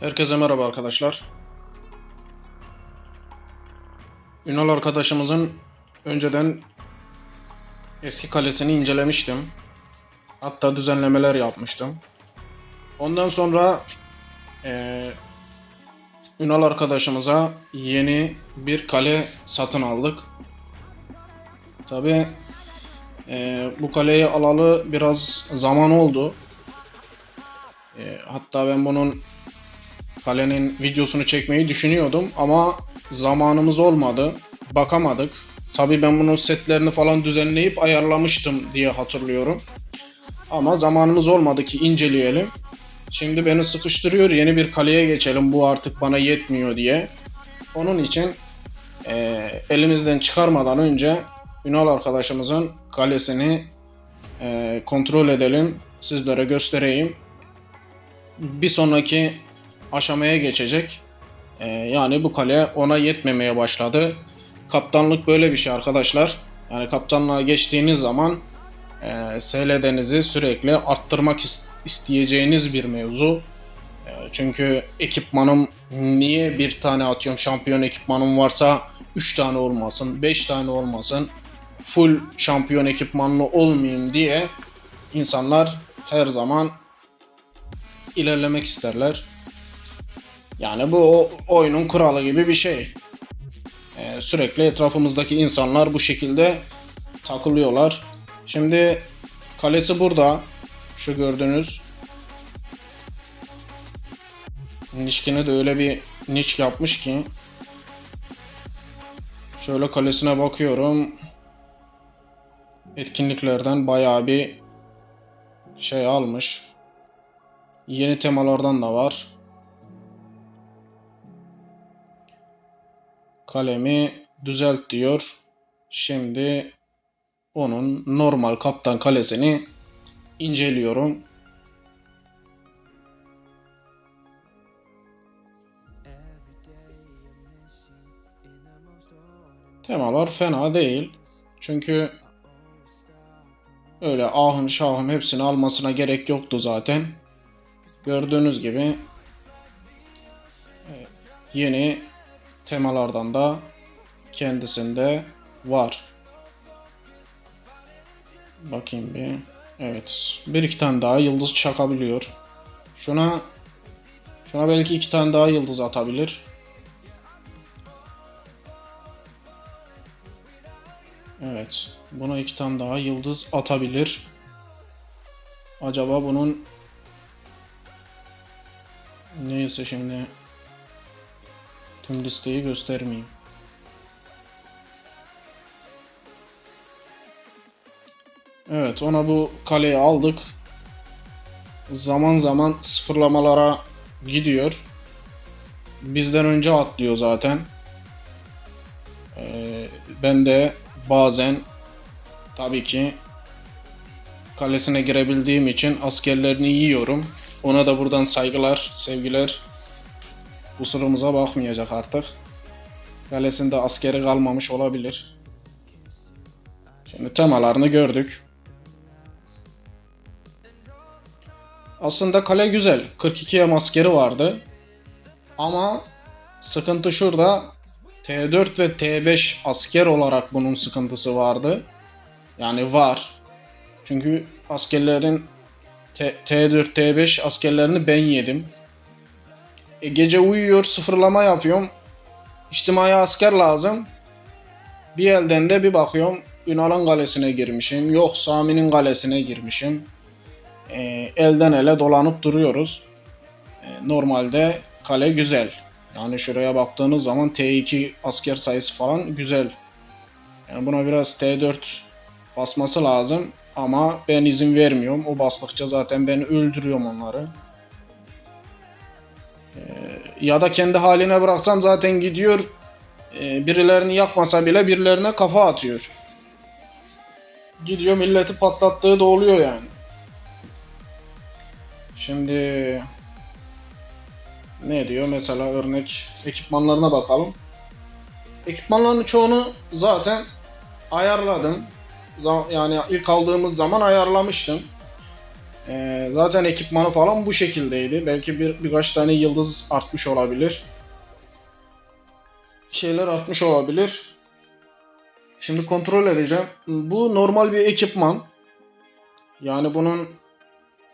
Herkese merhaba arkadaşlar. Ünal arkadaşımızın önceden eski kalesini incelemiştim. Hatta düzenlemeler yapmıştım. Ondan sonra eee Ünal arkadaşımıza yeni bir kale satın aldık. Tabi bu kaleyi alalı biraz zaman oldu. Eee, hatta ben bunun kalenin videosunu çekmeyi düşünüyordum ama zamanımız olmadı. Bakamadık. Tabii ben bunun setlerini falan düzenleyip ayarlamıştım diye hatırlıyorum. Ama zamanımız olmadı ki inceleyelim. Şimdi beni sıkıştırıyor yeni bir kaleye geçelim bu artık bana yetmiyor diye. Onun için eee, elimizden çıkarmadan önce Ünal arkadaşımızın kalesini eee, kontrol edelim. Sizlere göstereyim. Bir sonraki aşamaya geçecek. Ee, yani bu kale ona yetmemeye başladı. Kaptanlık böyle bir şey arkadaşlar. Yani kaptanlığa geçtiğiniz zaman e, SLD'nizi sürekli arttırmak is- isteyeceğiniz bir mevzu. E, çünkü ekipmanım niye bir tane atıyorum şampiyon ekipmanım varsa 3 tane olmasın, 5 tane olmasın. Full şampiyon ekipmanlı olmayayım diye insanlar her zaman ilerlemek isterler. Yani bu o- oyunun kuralı gibi bir şey. Ee, sürekli etrafımızdaki insanlar bu şekilde takılıyorlar. Şimdi kalesi burada. Şu gördüğünüz. Nişkine de öyle bir niş yapmış ki. Şöyle kalesine bakıyorum. Etkinliklerden bayağı bir şey almış. Yeni temalardan da var. Kalemi düzelt diyor. Şimdi onun normal kaptan kalesini inceliyorum. Temalar fena değil. Çünkü öyle ahım şahım hepsini almasına gerek yoktu zaten. Gördüğünüz gibi yeni temalardan da kendisinde var. Bakayım bir. Evet. Bir iki tane daha yıldız çakabiliyor. Şuna şuna belki iki tane daha yıldız atabilir. Evet. Buna iki tane daha yıldız atabilir. Acaba bunun neyse şimdi Tüm listeyi göstermeyeyim. Evet ona bu kaleyi aldık. Zaman zaman sıfırlamalara gidiyor. Bizden önce atlıyor zaten. Ee, ben de bazen tabii ki kalesine girebildiğim için askerlerini yiyorum. Ona da buradan saygılar, sevgiler kusurumuza bakmayacak artık. Kalesinde askeri kalmamış olabilir. Şimdi temalarını gördük. Aslında kale güzel. 42'ye askeri vardı. Ama sıkıntı şurada. T4 ve T5 asker olarak bunun sıkıntısı vardı. Yani var. Çünkü askerlerin T- T4, T5 askerlerini ben yedim. E, gece uyuyor, sıfırlama yapıyorum. İçtimai asker lazım. Bir elden de bir bakıyorum Ünal'ın kalesine girmişim. Yok Sami'nin kalesine girmişim. E, elden ele dolanıp duruyoruz. E, normalde kale güzel. Yani şuraya baktığınız zaman T2 asker sayısı falan güzel. Yani buna biraz T4 basması lazım. Ama ben izin vermiyorum. O bastıkça zaten ben öldürüyorum onları ya da kendi haline bıraksam zaten gidiyor e, birilerini yakmasa bile birilerine kafa atıyor. Gidiyor milleti patlattığı da oluyor yani. Şimdi ne diyor mesela örnek ekipmanlarına bakalım. Ekipmanların çoğunu zaten ayarladım. Yani ilk aldığımız zaman ayarlamıştım. Ee, zaten ekipmanı falan bu şekildeydi. Belki bir birkaç tane yıldız artmış olabilir. Şeyler artmış olabilir. Şimdi kontrol edeceğim. Bu normal bir ekipman. Yani bunun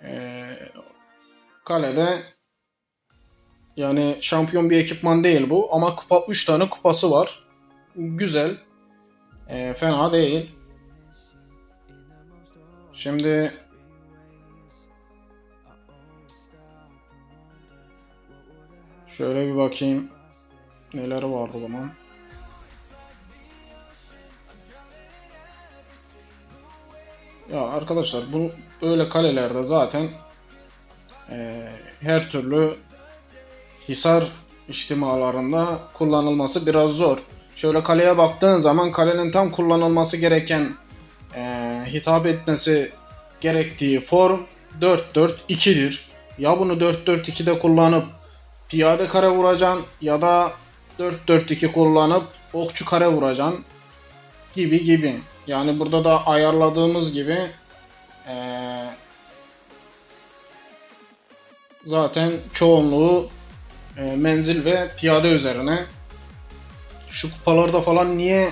eee, kalede yani şampiyon bir ekipman değil bu ama kupa 3 tane kupası var. Güzel. Eee, fena değil. Şimdi şöyle bir bakayım neler var o zaman. Ya arkadaşlar bu böyle kalelerde zaten eee, her türlü hisar içtimalarında kullanılması biraz zor. Şöyle kaleye baktığın zaman kalenin tam kullanılması gereken eee, hitap etmesi gerektiği form 4-4-2'dir. Ya bunu 4-4-2'de kullanıp piyade kare vuracaksın ya da 4-4-2 kullanıp okçu kare vuracaksın gibi gibi. Yani burada da ayarladığımız gibi eee, zaten çoğunluğu eee, menzil ve piyade üzerine. Şu kupalarda falan niye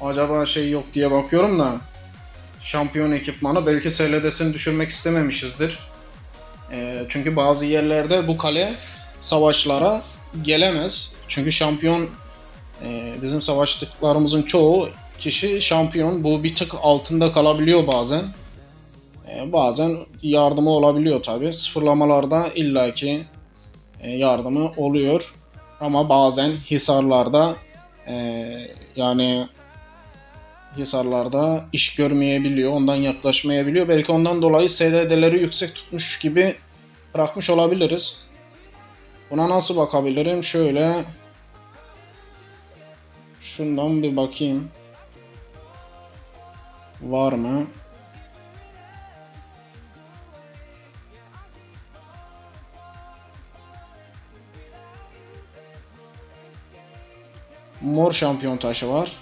acaba şey yok diye bakıyorum da şampiyon ekipmanı belki SLD'sini düşürmek istememişizdir. Eee, çünkü bazı yerlerde bu kale savaşlara gelemez. Çünkü şampiyon eee, bizim savaştıklarımızın çoğu kişi şampiyon. Bu bir tık altında kalabiliyor bazen. Eee, bazen yardımı olabiliyor tabi. Sıfırlamalarda illaki e, yardımı oluyor. Ama bazen hisarlarda eee, yani hisarlarda iş görmeyebiliyor. Ondan yaklaşmayabiliyor. Belki ondan dolayı SDD'leri yüksek tutmuş gibi bırakmış olabiliriz. Buna nasıl bakabilirim? Şöyle şundan bir bakayım. Var mı? Mor şampiyon taşı var.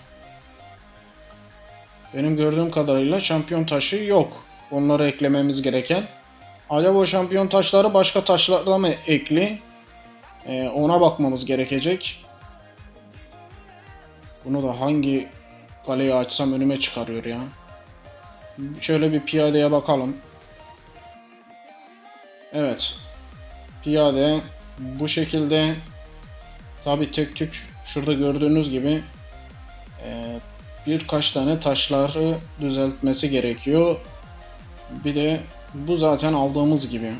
Benim gördüğüm kadarıyla şampiyon taşı yok. Onları eklememiz gereken. Acaba şampiyon taşları başka taşlarla mı ekli? Ee, ona bakmamız gerekecek. Bunu da hangi kaleyi açsam önüme çıkarıyor ya. Şöyle bir piyadeye bakalım. Evet. Piyade bu şekilde tabi tek tük şurada gördüğünüz gibi e, birkaç tane taşları düzeltmesi gerekiyor. Bir de bu zaten aldığımız gibi.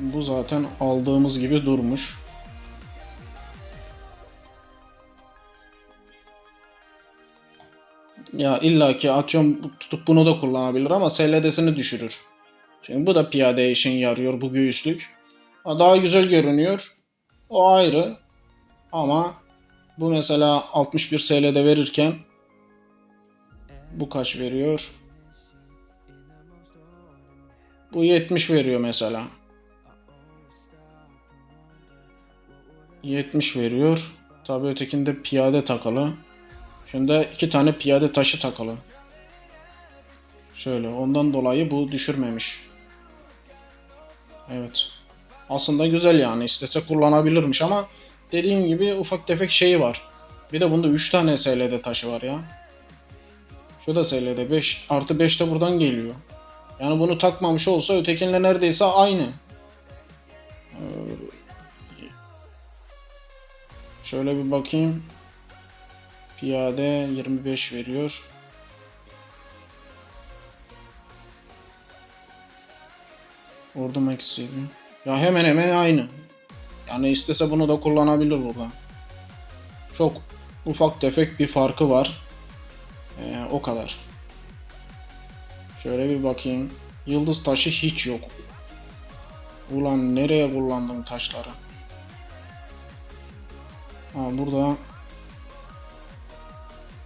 Bu zaten aldığımız gibi durmuş. Ya illaki atıyorum tutup bunu da kullanabilir ama SLD'sini düşürür. Çünkü bu da piyade işin yarıyor bu göğüslük. Ha, Daha güzel görünüyor. O ayrı. Ama bu mesela 61 SLD verirken bu kaç veriyor? Bu 70 veriyor mesela. 70 veriyor. Tabii ötekinde piyade takılı. Şunda iki tane piyade taşı takılı. Şöyle ondan dolayı bu düşürmemiş. Evet. Aslında güzel yani istese kullanabilirmiş ama dediğim gibi ufak tefek şeyi var. Bir de bunda 3 tane SLD taşı var ya. Şu da SLD 5 artı 5 de buradan geliyor. Yani bunu takmamış olsa ötekinle neredeyse aynı. Şöyle bir bakayım. Piyade 25 veriyor. Ordu eksiği. Ya hemen hemen aynı. Yani istese bunu da kullanabilir burada. Çok ufak tefek bir farkı var. Ee, o kadar. Şöyle bir bakayım. Yıldız taşı hiç yok. Ulan nereye kullandım taşları? Ha burada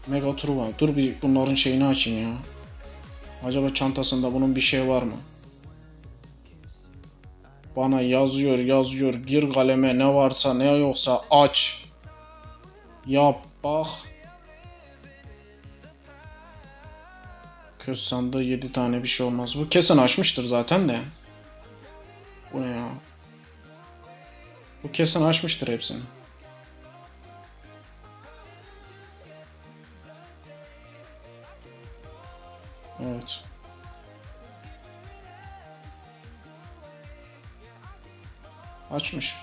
Mega var. Dur bir bunların şeyini açayım ya. Acaba çantasında bunun bir şey var mı? Bana yazıyor yazıyor. Gir kaleme ne varsa ne yoksa aç. Yap bak. Köz sandığı 7 tane bir şey olmaz. Bu kesin açmıştır zaten de. Bu ne ya? Bu kesin açmıştır hepsini. Evet. Açmış.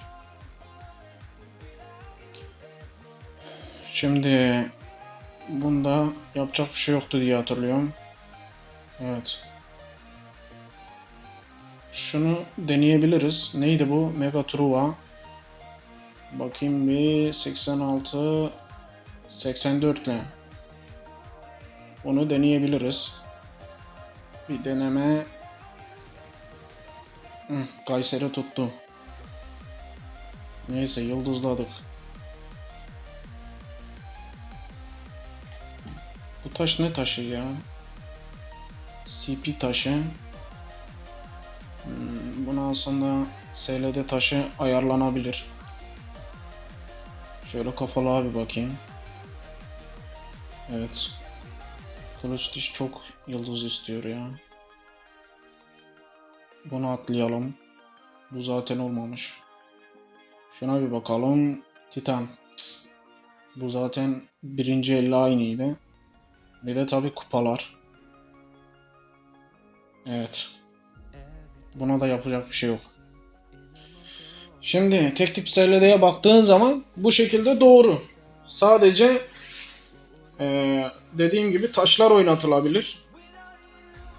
Şimdi bunda yapacak bir şey yoktu diye hatırlıyorum. Evet. Şunu deneyebiliriz. Neydi bu? Mega Truva. Bakayım bir 86 84 ile. Onu deneyebiliriz. Bir deneme. Kayseri tuttu. Neyse yıldızladık. Bu taş ne taşı ya? CP taşı. Hmm, Buna aslında SLD taşı ayarlanabilir. Şöyle kafalığa bir bakayım. Evet. Kılıç çok yıldız istiyor ya. Bunu atlayalım. Bu zaten olmamış. Şuna bir bakalım. Titan. Bu zaten birinci elle aynıydı. Bir de tabi kupalar. Evet. Buna da yapacak bir şey yok. Şimdi tek tip SLD'ye baktığın zaman bu şekilde doğru. Sadece eee, dediğim gibi taşlar oynatılabilir.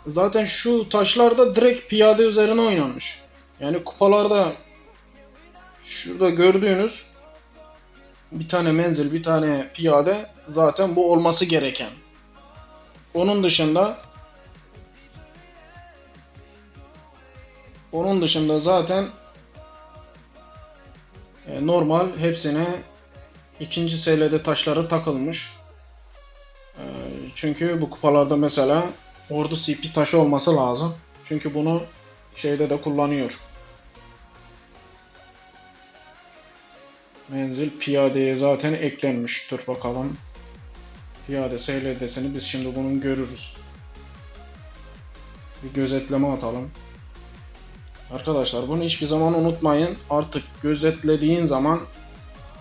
Zaten şu taşlar da direkt piyade üzerine oynanmış. Yani kupalarda şurada gördüğünüz bir tane menzil, bir tane piyade zaten bu olması gereken. Onun dışında onun dışında zaten e, normal hepsine ikinci SL'de taşları takılmış. E, çünkü bu kupalarda mesela ordu CP taşı olması lazım. Çünkü bunu şeyde de kullanıyor. Menzil piyadeye zaten eklenmiş. Dur bakalım. Piyade SLD'sini biz şimdi bunun görürüz. Bir gözetleme atalım. Arkadaşlar bunu hiçbir zaman unutmayın. Artık gözetlediğin zaman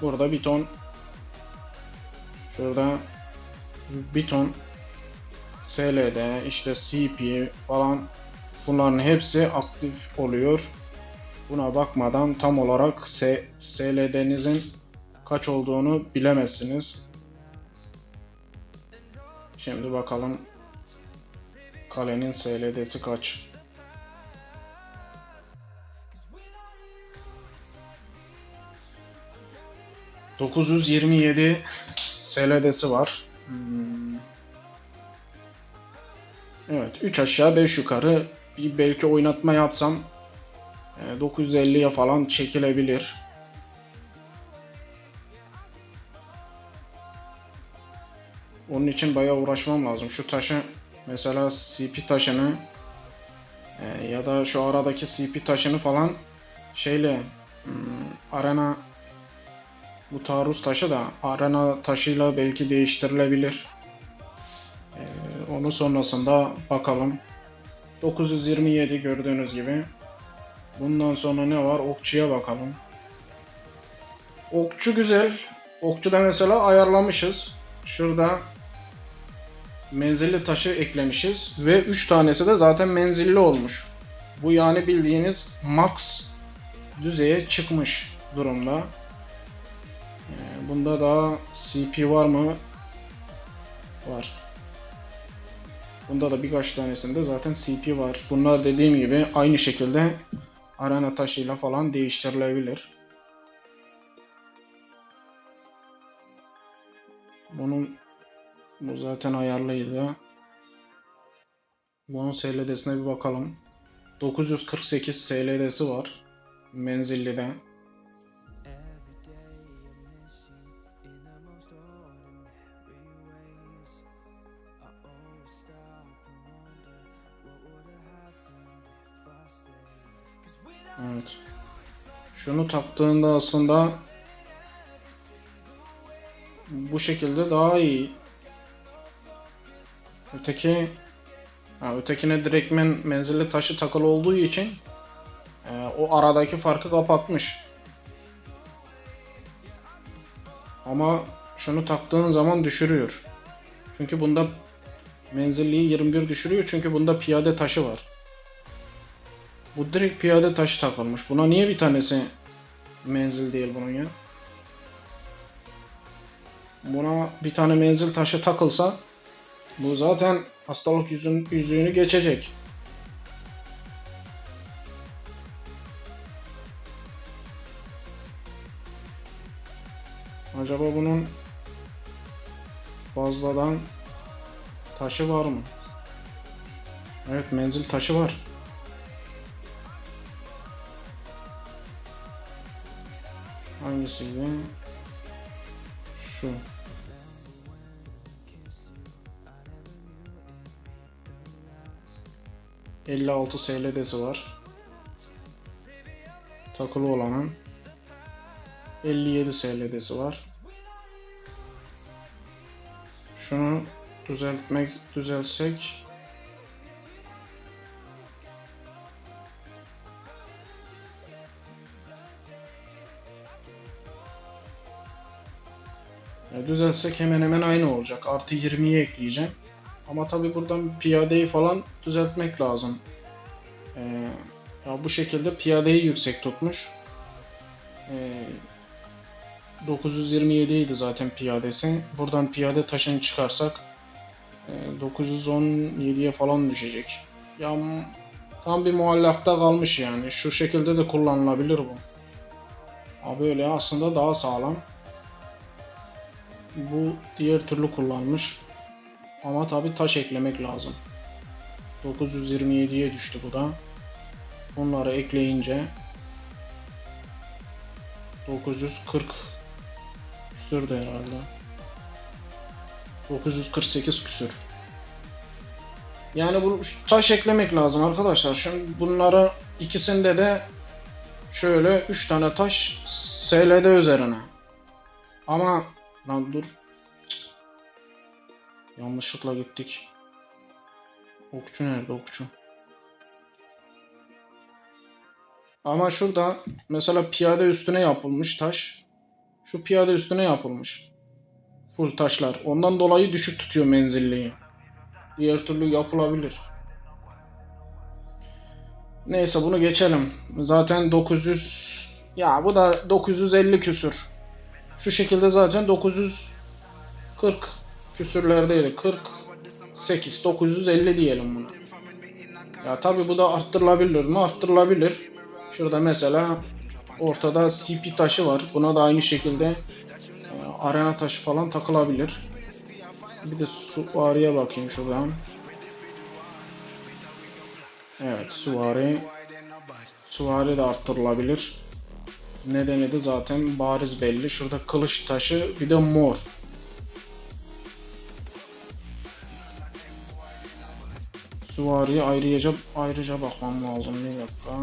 burada bir ton şurada bir ton SLD işte CP falan bunların hepsi aktif oluyor. Buna bakmadan tam olarak S- SLD'nizin kaç olduğunu bilemezsiniz. Şimdi bakalım kalenin SLD'si kaç? ...927 SLD'si var. Hmm. Evet 3 aşağı 5 yukarı bir belki oynatma yapsam e, 950'ye falan çekilebilir. Onun için bayağı uğraşmam lazım. Şu taşı mesela CP taşını e, ya da şu aradaki CP taşını falan şeyle hmm, arena bu taarruz taşı da arena taşıyla belki değiştirilebilir. E, onu sonrasında bakalım. 927 gördüğünüz gibi. Bundan sonra ne var? Okçuya bakalım. Okçu güzel. Okçuda mesela ayarlamışız. Şurada menzilli taşı eklemişiz ve 3 tanesi de zaten menzilli olmuş. Bu yani bildiğiniz max düzeye çıkmış durumda. Ee, Bunda daha CP var mı? Var. Bunda da birkaç tanesinde zaten CP var. Bunlar dediğim gibi aynı şekilde arena taşıyla falan değiştirilebilir. Bunun bu zaten ayarlıydı. Bunun SLD'sine bir bakalım. 948 SLD'si var. Menzilli de. Şunu taktığında aslında bu şekilde daha iyi. Öteki Ha, ötekine direktmen menzilli taşı takılı olduğu için e, o aradaki farkı kapatmış. Ama şunu taktığın zaman düşürüyor. Çünkü bunda menzilliyi 21 düşürüyor çünkü bunda piyade taşı var. Bu direkt piyade taşı takılmış. Buna niye bir tanesi menzil değil bunun ya? Buna bir tane menzil taşı takılsa bu zaten hastalık yüzün, yüzüğünü geçecek. Acaba bunun fazladan taşı var mı? Evet menzil taşı var. Hangisiydi? Şu. ...56 SLD'si var. Takılı olanın. 57 SLD'si var. Şunu düzeltmek, düzeltsek... Ya düzeltsek hemen hemen aynı olacak. Artı 20'yi ekleyeceğim. Ama tabi buradan piyadeyi falan düzeltmek lazım. Ee, ya bu şekilde piyadeyi yüksek tutmuş. Ee, 927 idi zaten piyadesi. Buradan piyade taşını çıkarsak e, 917'ye falan düşecek. Ya tam bir muallakta kalmış yani. Şu şekilde de kullanılabilir bu. Abi öyle aslında daha sağlam. Bu diğer türlü kullanmış. Ama tabi taş eklemek lazım. 927'ye düştü bu da. Bunları ekleyince 940 küsürdü herhalde. 948 küsür. Yani bu taş eklemek lazım arkadaşlar. Şimdi bunları ikisinde de şöyle 3 tane taş SLD üzerine. Ama lan dur. Yanlışlıkla gittik. Okçu nerede okçu? Ama şurada mesela piyade üstüne yapılmış taş. Şu piyade üstüne yapılmış. Full taşlar. Ondan dolayı düşük tutuyor menzilliği. Diğer türlü yapılabilir. Neyse bunu geçelim. Zaten 900 ya bu da 950 küsür. Şu şekilde zaten 940 küsürlerdeydi. 48 950 diyelim buna. Ya tabi bu da arttırılabilir mi? Arttırılabilir. Şurada mesela ortada CP taşı var. Buna da aynı şekilde e, arena taşı falan takılabilir. Bir de suvariye bakayım şuradan. Evet suvari. Suvari de arttırılabilir. Nedeni de zaten bariz belli. Şurada kılıç taşı bir de mor. Suvariye ayrıca ayrıca bakmam lazım. Bir dakika.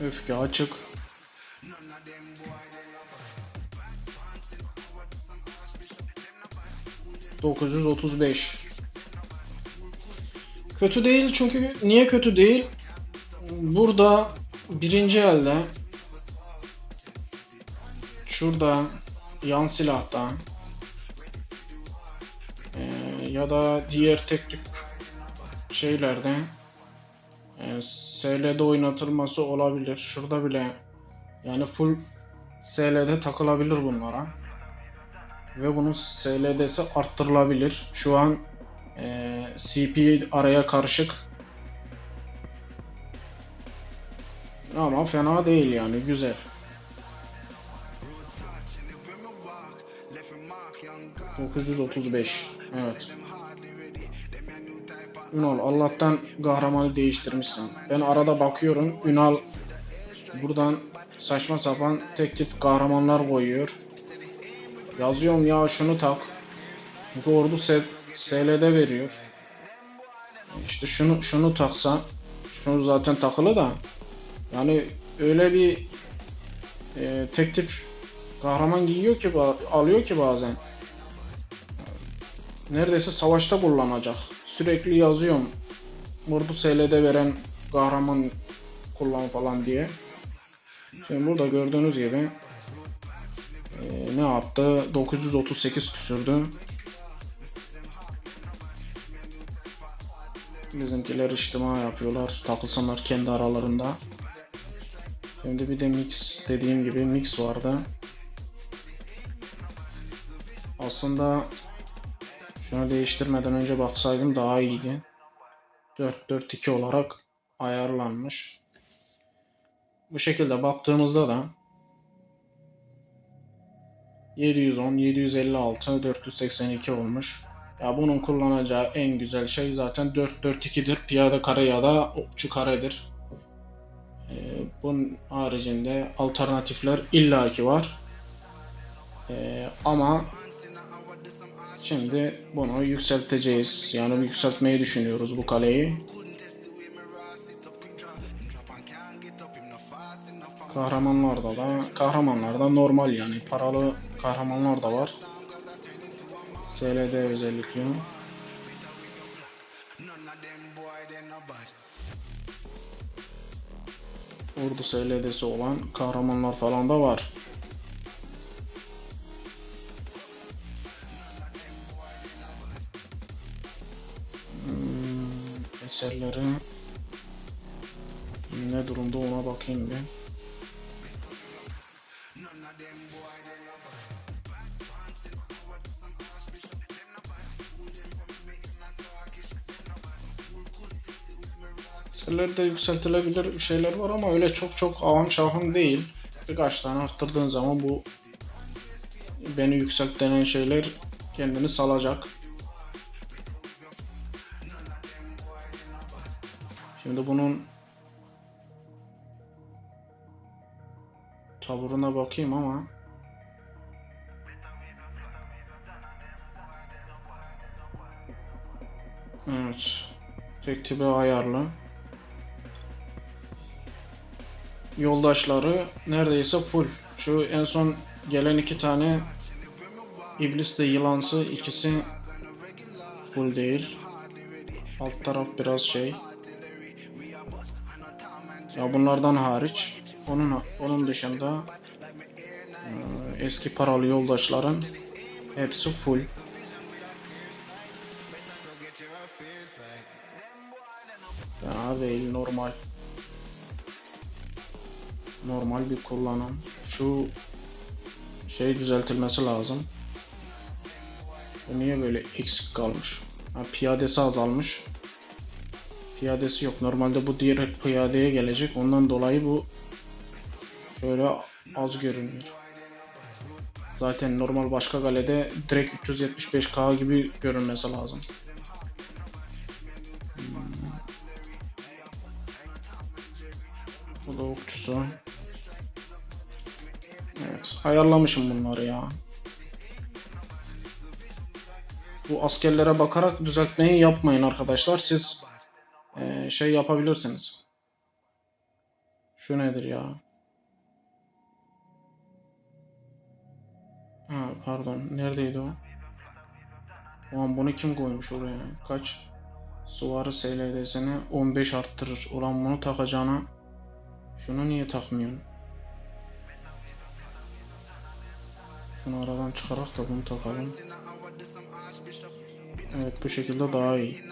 Öfke açık. ...935. Kötü değil çünkü niye kötü değil? Burada birinci elde şurada yan silahta eee, ya da diğer tek tip şeylerde e, SL'de oynatılması olabilir. Şurada bile yani full SL'de takılabilir bunlara. Ve bunun SL'desi arttırılabilir. Şu an e, CP araya karışık. Ama fena değil yani güzel. ...935. Evet. Ünal Allah'tan kahramanı değiştirmişsin. Ben arada bakıyorum Ünal buradan saçma sapan tek tip kahramanlar koyuyor. Yazıyorum ya şunu tak. Çünkü ordu SL'de veriyor. İşte şunu şunu taksa şunu zaten takılı da yani öyle bir e, tek tip kahraman giyiyor ki alıyor ki bazen. neredeyse savaşta kullanacak. Sürekli yazıyorum. Vurdu SLD veren kahraman kullan falan diye. Şimdi burada gördüğünüz gibi e, ne yaptı? 938 küsürdü. Bizimkiler içtima yapıyorlar. Takılsınlar kendi aralarında. Şimdi bir de mix dediğim gibi mix vardı. Aslında şunu değiştirmeden önce baksaydım daha iyiydi. 4-4-2 olarak ayarlanmış. Bu şekilde baktığımızda da 710, 756, 482 olmuş. Ya bunun kullanacağı en güzel şey zaten 4-4-2'dir. Piyade kare ya da okçu karedir. Bunun haricinde alternatifler illaki var. Ee, ama şimdi bunu yükselteceğiz. Yani yükseltmeyi düşünüyoruz bu kaleyi. Kahramanlarda da kahramanlarda normal yani paralı kahramanlar da var. SLD özellikle. Ordu SLD'si olan kahramanlar falan da var. Hmm, eserleri ne durumda ona bakayım bir. Eserlerde yükseltilebilir şeyler var ama öyle çok çok avam şahım değil. Birkaç tane arttırdığın zaman bu beni yükselt denen şeyler kendini salacak. Şimdi bunun taburuna bakayım ama Evet. Tek tipi ayarlı. Yoldaşları neredeyse full. Şu en son gelen iki tane iblis de yılansı ikisi full değil. Alt taraf biraz şey. Ya bunlardan hariç onun onun dışında e, eski paralı yoldaşların hepsi full. Fena değil normal. Normal bir kullanım. Şu şey düzeltilmesi lazım. Niye böyle eksik kalmış? Ha, piyadesi azalmış. Piyadesi yok. Normalde bu direkt piyadeye gelecek. Ondan dolayı bu şöyle az görünüyor. Zaten normal başka galede direkt 375k gibi görünmesi lazım. Bu da okçusu. Ayarlamışım bunları ya. Bu askerlere bakarak düzeltmeyi yapmayın arkadaşlar. Siz eee, şey yapabilirsiniz. Şu nedir ya? Ha pardon. Neredeydi o? Ulan bunu kim koymuş oraya? Kaç? Suvarı SLD'sini 15 arttırır. Ulan bunu takacağına şunu niye takmıyorsun? Şunu aradan çıkarak da bunu takalım. Evet bu şekilde daha iyi.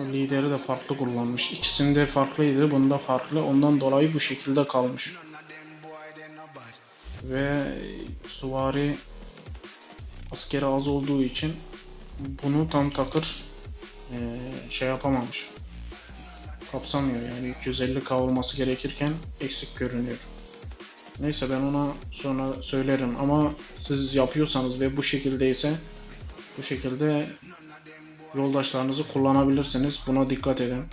Lideri de farklı kullanmış. İkisinde farklıydı. Bunda farklı. Ondan dolayı bu şekilde kalmış. Ve suvari askeri az olduğu için bunu tam takır eee, şey yapamamış. Kapsamıyor yani 250k olması gerekirken eksik görünüyor. Neyse ben ona sonra söylerim ama siz yapıyorsanız ve bu şekildeyse bu şekilde yoldaşlarınızı kullanabilirsiniz. Buna dikkat edin.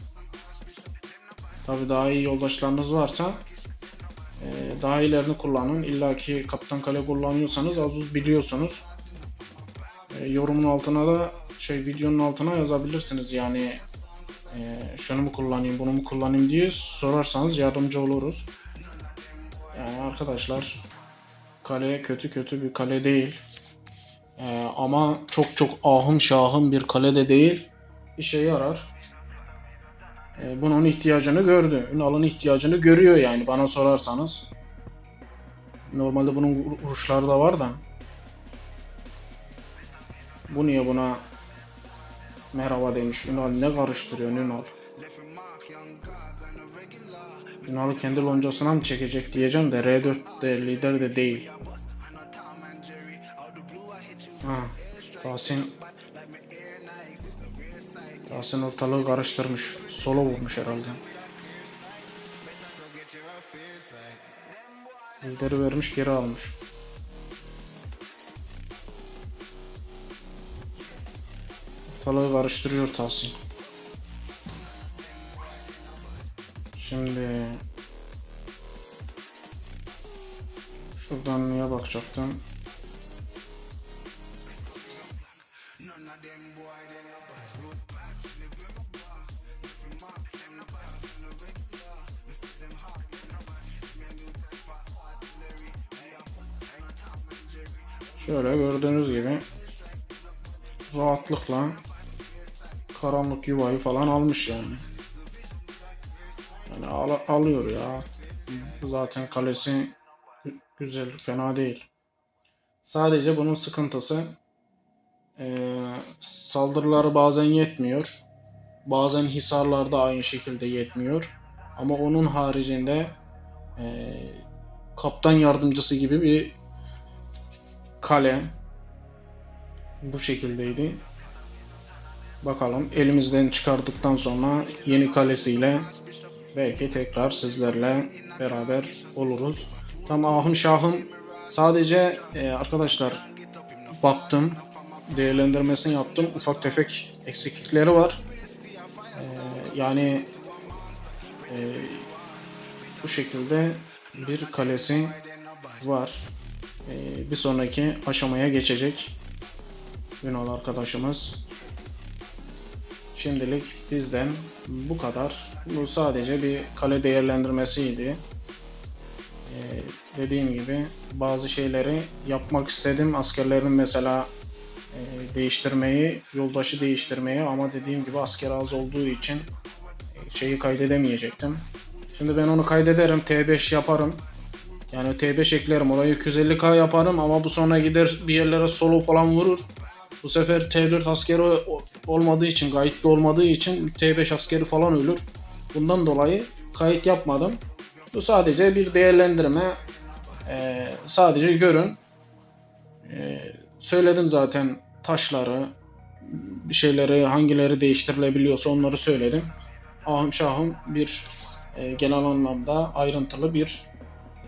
Tabi daha iyi yoldaşlarınız varsa e, daha iyilerini kullanın. İlla ki kaptan kale kullanıyorsanız az uz biliyorsunuz. E, yorumun altına da şey videonun altına yazabilirsiniz yani e, şunu mu kullanayım bunu mu kullanayım diye sorarsanız yardımcı oluruz. Yani arkadaşlar kale kötü kötü bir kale değil. E, ama çok çok ahım şahım bir kale de değil. İşe yarar. E, bunun ihtiyacını gördü. Ünal'ın ihtiyacını görüyor yani bana sorarsanız. Normalde bunun vur- vuruşları da var da. Bu niye buna merhaba demiş. Ünal ne karıştırıyor Ünal? Ünal'ı kendi loncasına mı çekecek diyeceğim de R4 de lider de değil. Ha, Tahsin Tahsin ortalığı karıştırmış. Solo vurmuş herhalde. Lideri vermiş geri almış. Ortalığı karıştırıyor Tahsin. Şimdi şuradan neye bakacaktım? Şöyle gördüğünüz gibi rahatlıkla karanlık yuvayı falan almış yani. Yani al- alıyor ya. Zaten kalesi gü- güzel, fena değil. Sadece bunun sıkıntısı eee, saldırıları bazen yetmiyor. Bazen hisarlarda aynı şekilde yetmiyor. Ama onun haricinde eee, kaptan yardımcısı gibi bir kale bu şekildeydi. Bakalım elimizden çıkardıktan sonra yeni kalesiyle belki tekrar sizlerle beraber oluruz. Tam ahım şahım sadece e, arkadaşlar baktım değerlendirmesini yaptım. Ufak tefek eksiklikleri var. E, yani e, bu şekilde bir kalesi var. E, bir sonraki aşamaya geçecek Ünal arkadaşımız. Şimdilik bizden bu kadar. Bu sadece bir kale değerlendirmesiydi. Ee, dediğim gibi bazı şeyleri yapmak istedim. Askerlerin mesela e, değiştirmeyi, yoldaşı değiştirmeyi ama dediğim gibi asker az olduğu için e, şeyi kaydedemeyecektim. Şimdi ben onu kaydederim, T5 yaparım. Yani T5 eklerim, orayı 250k yaparım ama bu sonra gider bir yerlere solo falan vurur. Bu sefer T4 askeri olmadığı için, kayıtlı olmadığı için T5 askeri falan ölür. Bundan dolayı kayıt yapmadım. Bu sadece bir değerlendirme. Ee, sadece görün. Ee, söyledim zaten taşları, bir şeyleri, hangileri değiştirilebiliyorsa onları söyledim. Ahım şahım bir e, genel anlamda ayrıntılı bir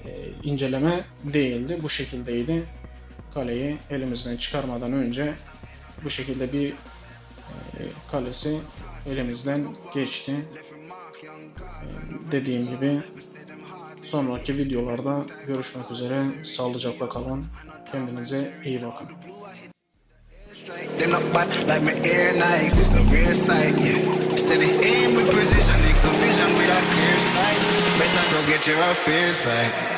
e, inceleme değildi. Bu şekildeydi. Kaleyi elimizden çıkarmadan önce bu şekilde bir e, kalesi elimizden geçti. E, dediğim gibi sonraki videolarda görüşmek üzere. Sağlıcakla kalın. Kendinize iyi bakın. Not bad like my air Nikes, it's a real sight, yeah. Steady aim with precision, make the vision with a clear sight. Better go get your affairs right.